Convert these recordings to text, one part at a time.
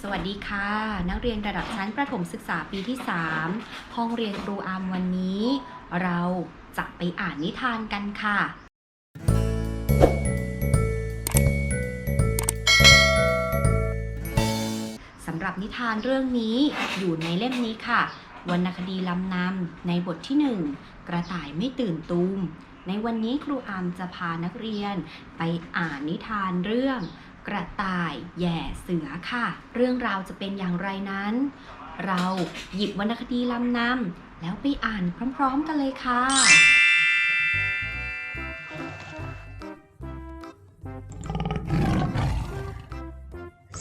สวัสดีค่ะ นักเรียนระดับชั้นประถมศึกษาปีที่ 3 ห้องเรียนครูอามวันนี้ เราจะไปอ่านนิทานกันค่ะ สำหรับนิทานเรื่องนี้อยู่ในเล่มนี้ค่ะ วรรณคดีลำนำในบทที่ 1 กระต่ายไม่ตื่นตูมในวันนี้ครูอามจะพานักเรียนไปอ่านนิทานเรื่อง กระต่ายแย่เสือค่ะ เรื่องราวจะเป็นอย่างไรนั้น เราหยิบวรรณคดีลำนำแล้วไปอ่านพร้อมๆกันเลยค่ะ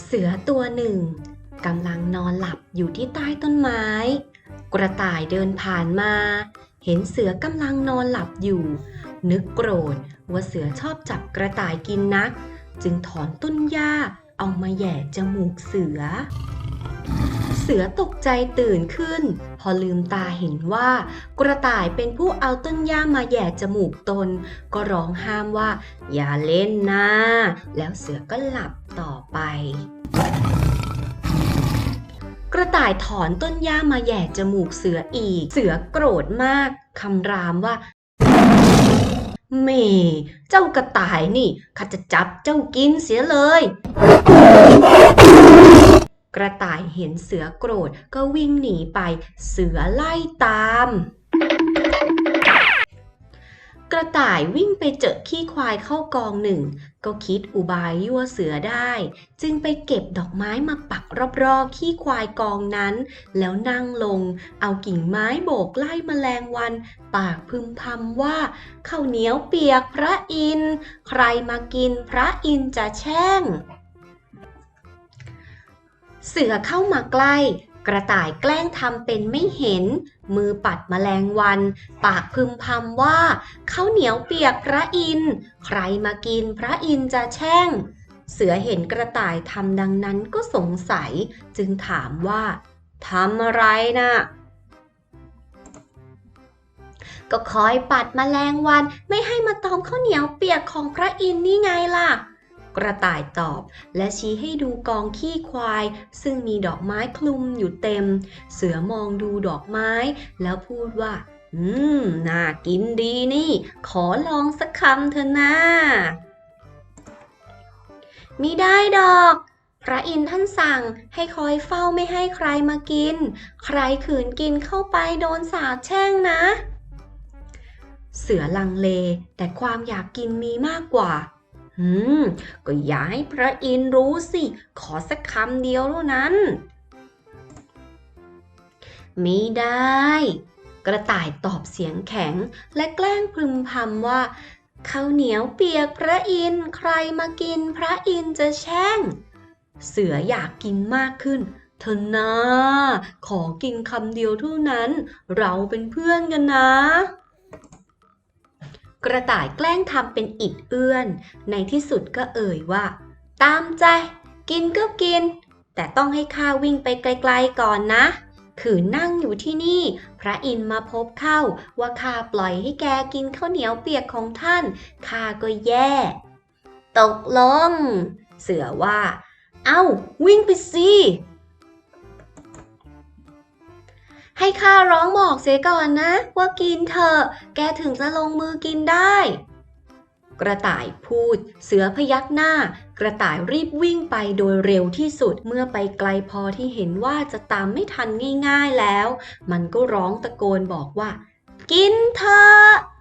เสือตัวหนึ่งกำลังนอนหลับอยู่ที่ใต้ต้นไม้ กระต่ายเดินผ่านมา เห็นเสือกำลังนอนหลับอยู่ นึกโกรธว่าเสือชอบจับกระต่ายกินนัก จึงถอนต้นหญ้าเอามาแหย่จมูกเสือ เสือตกใจตื่นขึ้น พอลืมตาเห็นว่า กระต่ายเป็นผู้เอาต้นหญ้ามาแหย่จมูกตน ก็ร้องห้ามว่า อย่าเล่นนะ แล้วเสือก็หลับต่อไปกระต่ายถอนต้นหญ้ามาแหย่จมูกเสืออีก เสือโกรธมาก คำรามว่า เมเจ้ากระต่ายนี่ข้าจะจับเจ้ากินเสียเลย กระต่ายเห็นเสือโกรธก็วิ่งหนีไป เสือไล่ตาม กระต่ายวิ่งไปเจอขี้ควายเข้ากองหนึ่ง ก็คิดอุบายยั่วเสือได้ จึงไปเก็บดอกไม้มาปักรอบๆขี้ควายกองนั้น แล้วนั่งลง เอากิ่งไม้โบกไล่แมลงวัน ปากพึมพำว่าข้าวเหนียวเปียกพระอิน ใครมากินพระอินจะแช่ง เสือเข้ามาใกล้ กระต่ายแกล้งทำเป็นไม่เห็น มือปัดแมลงวัน ปากพึมพำว่าข้าวเหนียวเปียกพระอิน ใครมากินพระอินจะแช่ง เสือเห็นกระต่ายทำดังนั้นก็สงสัย จึงถามว่าทำอะไรนะ่ะก็คอยปัดแมลงวันไม่ให้มาตอมข้าวเหนียวเปียกของพระอินนี่ไงล่ะ กระต่ายตอบ และชี้ให้ดูกองขี้ควาย ซึ่งมีดอกไม้คลุมอยู่เต็ม เสือมองดูดอกไม้ แล้วพูดว่า อืม น่ากินดีนี่ ขอลองสักคำเถอะนะมิได้ดอกพระอินทร์ท่านสั่งให้คอยเฝ้าไม่ให้ใครมากิน ใครขืนกินเข้าไปโดนสาปแช่งนะ เสือลังเลแต่ความอยากกินมีมากกว่า หืม ก็อย่าให้พระอินทร์รู้สิ ขอสักคำเดียวเท่านั้น ไม่ได้ กระต่ายตอบเสียงแข็งและแกล้งพึมพำว่าข้าวเหนียวเปียกพระอินทร์ใครมากินพระอินทร์จะแช่ง เสืออยากกินมากขึ้น เธอนะขอกินคำเดียวเท่านั้น เราเป็นเพื่อนกันนะ กระต่ายแกล้งทำเป็นอิดเอื้อน ในที่สุดก็เอ่ยว่า ตามใจ กินก็กิน แต่ต้องให้ข้าวิ่งไปไกลๆก่อนนะขืนนั่งอยู่ที่นี่ พระอินมาพบเข้าว่าข้าปล่อยให้แกกินข้าวเหนียวเปียกของท่านข้าก็แย่ ตกลง เสือว่า เอ้า วิ่งไปสิ ให้ข้าร้องบอกเสียก่อนนะ ว่ากินเถอะแกถึงจะลงมือกินได้ กระต่ายพูด เสือพยักหน้า กระต่ายรีบวิ่งไปโดยเร็วที่สุดเมื่อไปไกลพอที่เห็นว่าจะตามไม่ทันง่าย ๆแล้ว มันก็ร้องตะโกนบอกว่า กินเถอะ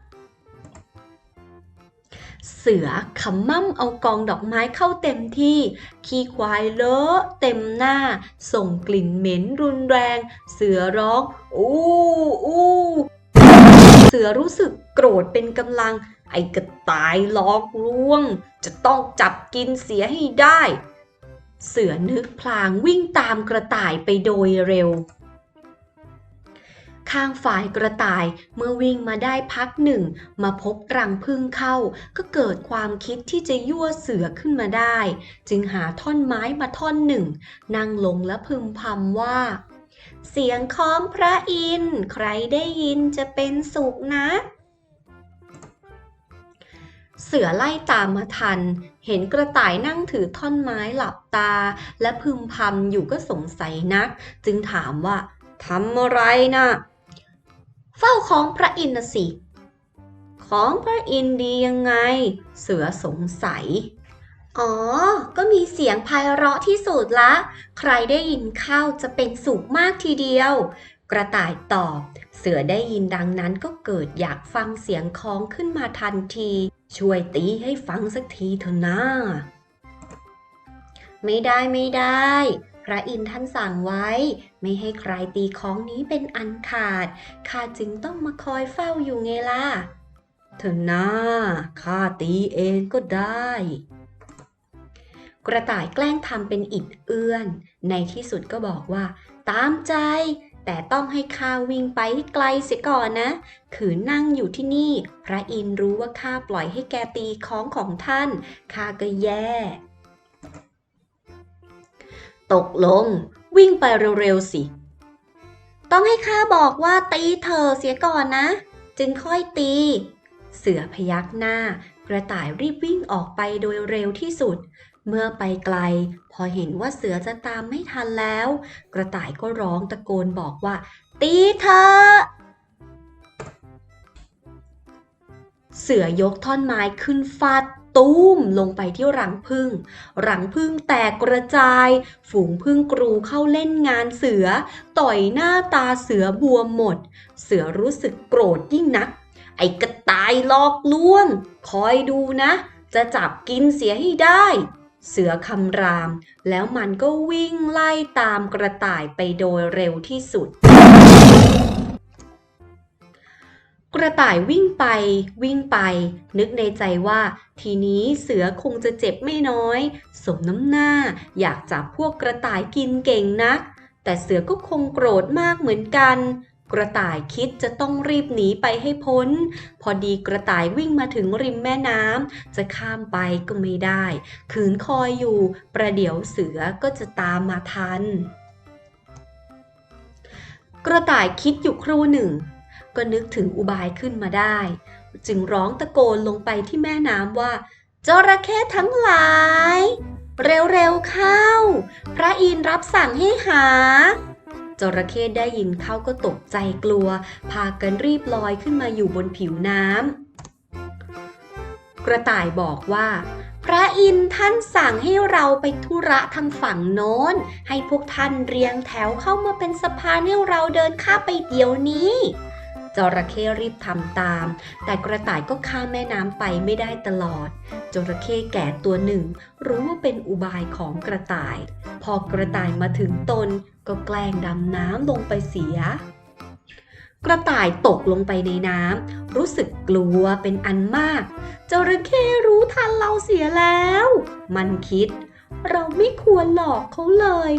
เสือขมั่มเอากองดอกไม้เข้าเต็มที่ ขี้ควายเลอะเต็มหน้า ส่งกลิ่นเหม็นรุนแรง เสือร้อง อู้อู้เสือรู้สึกโกรธเป็นกำลัง ไอ้กระต่ายลอกลวง จะต้องจับกินเสียให้ได้ เสือนึกพลางวิ่งตามกระต่ายไปโดยเร็ว ข้างฝ่ายกระต่ายเมื่อวิ่งมาได้พักหนึ่ง มาพบรังพึ่งเข้า ก็เกิดความคิดที่จะยั่วเสือขึ้นมาได้ จึงหาท่อนไม้มาท่อนหนึ่ง นั่งลงและพึมพำว่า เสียงของพระอินใครได้ยินจะเป็นสุขนะเสือไล่ตามมาทัน เห็นกระต่ายนั่งถือท่อนไม้หลับตา และพึมพำอยู่ก็สงสัยนัก จึงถามว่าทำอะไรนะ เฝ้าของพระอินทร์นะสิ ของพระอินทร์ดียังไง เสือสงสัย อ๋อ ก็มีเสียงไพเราะที่สุดละ ใครได้ยินเข้าจะเป็นสุขมากทีเดียว กระต่ายตอบ เสือได้ยินดังนั้นก็เกิดอยากฟังเสียงคองขึ้นมาทันที ช่วยตีให้ฟังสักทีเถอะนะไม่ได้ไม่ได้ พระอินทร์ท่านสั่งไว้ ไม่ให้ใครตีของนี้เป็นอันขาด ข้าจึงต้องมาคอยเฝ้าอยู่ไงล่ะ เถอะนะข้าตีเองก็ได้ กระต่ายแกล้งทำเป็นอิดเอื้อน ในที่สุดก็บอกว่า ตามใจ แต่ต้องให้ข้าวิ่งไปให้ไกลเสียก่อนนะ ขืนนั่งอยู่ที่นี่ พระอินทร์รู้ว่าข้าปล่อยให้แกตีของของท่าน ข้าก็แย่ ตกลง วิ่งไปเร็วๆสิ ต้องให้ข้าบอกว่าตีเธอเสียก่อนนะ จึงค่อยตี เสือพยักหน้า กระต่ายรีบวิ่งออกไปโดยเร็วที่สุด เมื่อไปไกล พอเห็นว่าเสือจะตามไม่ทันแล้ว กระต่ายก็ร้องตะโกนบอกว่า ตีเธอเสือยกท่อนไม้ขึ้นฟาด ตุ้มลงไปที่รังผึ้งรังผึ้งแตกกระจาย ฝูงผึ้งกรูเข้าเล่นงานเสือ ต่อยหน้าตาเสือบวมหมด เสือรู้สึกโกรธยิ่งนัก ไอ้กระต่ายหลอกลวง คอยดูนะ จะจับกินเสียให้ได้ เสือคำราม แล้วมันก็วิ่งไล่ตามกระต่ายไปโดยเร็วที่สุด กระต่ายวิ่งไปวิ่งไป นึกในใจว่า ทีนี้เสือคงจะเจ็บไม่น้อย สมน้ำหน้าอยากจับพวกกระต่ายกินเก่งนัก แต่เสือก็คงโกรธมากเหมือนกัน กระต่ายคิดจะต้องรีบหนีไปให้พ้น พอดีกระต่ายวิ่งมาถึงริมแม่น้ำจะข้ามไปก็ไม่ได้ ขืนคอยอยู่ ประเดี๋ยวเสือก็จะตามมาทัน กระต่ายคิดอยู่ครู่หนึ่ง ก็นึกถึงอุบายขึ้นมาได้ จึงร้องตะโกนลงไปที่แม่น้ำว่าจระเข้ทั้งหลาย เร็วๆเข้า พระอินรับสั่งให้หาจระเข้ได้ยินเข้าก็ตกใจกลัว พากันรีบลอยขึ้นมาอยู่บนผิวน้ำกระต่ายบอกว่า พระอินท่านสั่งให้เราไปธุระทางฝั่งโน้น ให้พวกท่านเรียงแถวเข้ามาเป็นสะพานให้เราเดินข้าไปเดี๋ยวนี้ จระเข้รีบทำตาม แต่กระต่ายก็ข้ามแม่น้ำไปไม่ได้ตลอด จระเข้แก่ตัวหนึ่ง รู้ว่าเป็นอุบายของกระต่าย พอกระต่ายมาถึงตน ก็แกล้งดำน้ำลงไปเสีย กระต่ายตกลงไปในน้ำรู้สึกกลัวเป็นอันมาก จระเข้รู้ทันเราเสียแล้ว มันคิด เราไม่ควรหลอกเขาเลย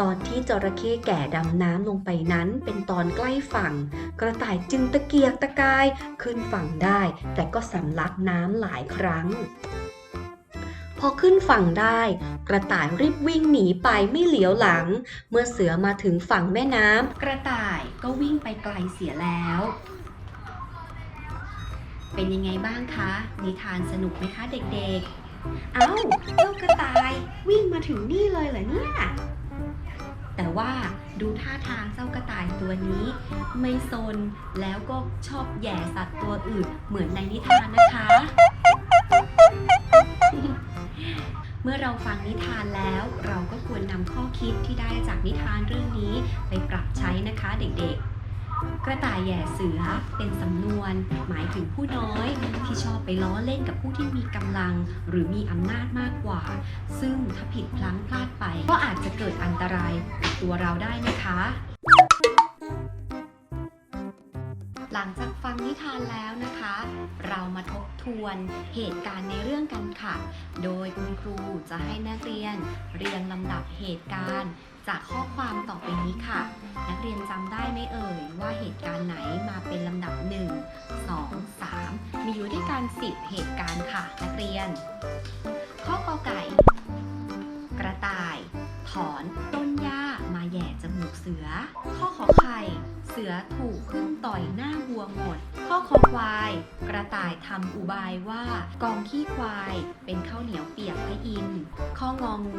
ตอนที่จระเข้แก่ดำน้ำลงไปนั้นเป็นตอนใกล้ฝั่ง กระต่ายจึงตะเกียกตะกายขึ้นฝั่งได้ แต่ก็สำลักน้ำหลายครั้ง พอขึ้นฝั่งได้ กระต่ายรีบวิ่งหนีไปไม่เหลียวหลัง เมื่อเสือมาถึงฝั่งแม่น้ำกระต่ายก็วิ่งไปไกลเสียแล้ว เป็นยังไงบ้างคะ นิทานสนุกไหมคะเด็กๆ เอ้าเจ้ากระต่ายวิ่งมาถึงนี่เลยเหรอเนี่ย แต่ว่าดูท่าทางเจ้ากระต่ายตัวนี้ ไม่ซนแล้วก็ชอบแย่สัตว์ตัวอื่นเหมือนในนิทานนะคะ เมื่อเราฟังนิทานแล้ว เราก็ควรนำข้อคิดที่ได้จากนิทานเรื่องนี้ไปปรับใช้นะคะเด็กๆ กระต่ายแย่เสือเป็นสำนวน หมายถึงผู้น้อย ที่ชอบไปล้อเล่นกับผู้ที่มีกำลัง หรือมีอำนาจมากกว่า ซึ่งถ้าผิดพลั้งพลาดไป ก็อาจจะเกิดอันตรายกับตัวเราได้นะคะ หลังจากฟังนิทานแล้วนะคะ เรามาทบทวนเหตุการณ์ในเรื่องกันค่ะ โดยคุณครูจะให้นักเรียน เรียงลำดับเหตุการณ์ จากข้อความต่อไปนี้ค่ะ นักเรียนจำได้ ตุการณ์ไหนมาเป็นลำดับ 1 2 3 มีอยู่ด้วยกัน 10 เหตุการณ์ค่ะ นักเรียน ข้อกอไก่ กระต่าย ถอนต้นหญ้ามาแหย่จมูกเสือ ข้อขอไข่ เสือถูกพึ่งต่อยหน้าวัวหมด ข้อคอควาย กระต่ายทำอุบายว่ากองขี้ควาย เป็นข้าวเหนียวเปียกพระอินทร์ข้ององู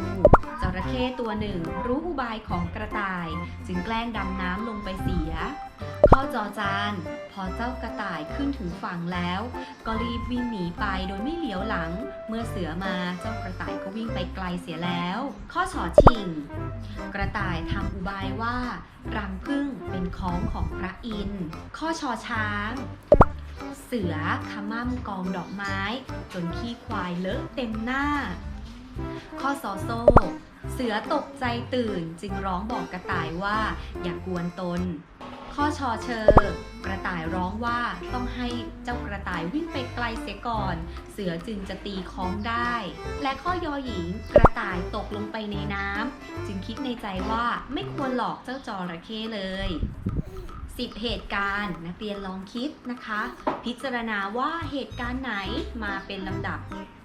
จระเข้ตัวหนึ่ง รู้อุบายของกระต่าย จึงแกล้งดำน้ำลงไปเสีย ข้อจอจาน พอเจ้ากระต่ายขึ้นถึงฝั่งแล้ว ก็รีบวิ่งหนีไปโดยไม่เหลียวหลัง เมื่อเสือมาเจ้ากระต่ายก็วิ่งไปไกลเสียแล้ว ข้อฉอชิง กระต่ายทำอุบายว่ารังผึ้งเป็นของของพระอินทร์ข้อชอช้าง เสือขมั่มกองดอกไม้ จนขี้ควายเลอะเต็มหน้า ข้อซอโซ เสือตกใจตื่นจึงร้องบอกกระต่ายว่าอย่ากวนตน ข้อชอเชอกระต่ายร้องว่าต้องให้เจ้ากระต่ายวิ่งไปไกลเสียก่อน เสือจึงจะตีค้องได้ และข้อยอหญิงกระต่ายตกลงไปในน้ำจึงคิดในใจว่าไม่ควรหลอกเจ้าจระเข้เลย 10 เหตุการณ์ นักเรียนลองคิดนะคะ พิจารณาว่าเหตุการณ์ไหนมาเป็นลำดับ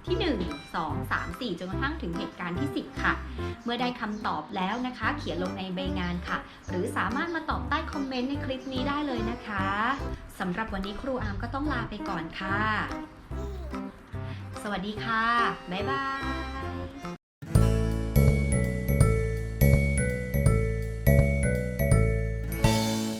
ที่ 1 2 3 4 จนกระทั่งถึงเหตุการณ์ที่ 10 ค่ะ เมื่อได้คำตอบแล้วนะคะ เขียนลงในใบงานค่ะ หรือสามารถมาตอบใต้คอมเมนต์ในคลิปนี้ได้เลยนะคะสำหรับวันนี้ครูอาร์มก็ต้องลาไปก่อนค่ะ สวัสดีค่ะ บ๊ายบาย